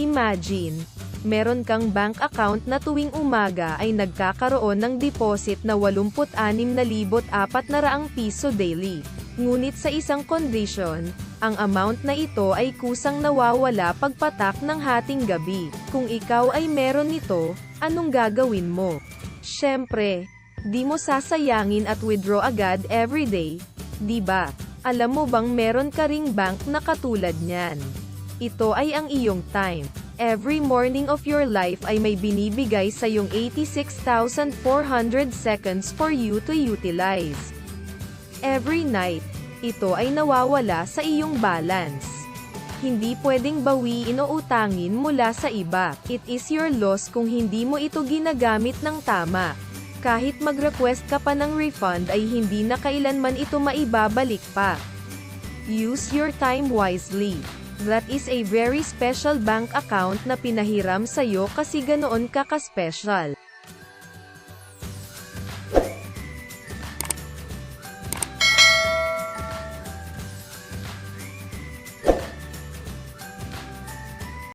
Imagine, meron kang bank account na tuwing umaga ay nagkakaroon ng deposit na 86,400 piso daily. Ngunit sa isang condition, ang amount na ito ay kusang nawawala pagpatak ng hating gabi. Kung ikaw ay meron nito, anong gagawin mo? Syempre, di mo sasayangin at withdraw agad everyday, di ba? Alam mo bang meron ka ring bank na katulad niyan? Ito ay ang iyong time. Every morning of your life ay may binibigay sa iyong 86,400 seconds for you to utilize. Every night, ito ay nawawala sa iyong balance. Hindi pwedeng bawiin o utangin mula sa iba. It is your loss kung hindi mo ito ginagamit ng tama. Kahit mag-request ka pa ng refund ay hindi na kailanman ito maibabalik pa. Use your time wisely. That is a very special bank account na pinahiram sa'yo kasi ganoon ka ka-special.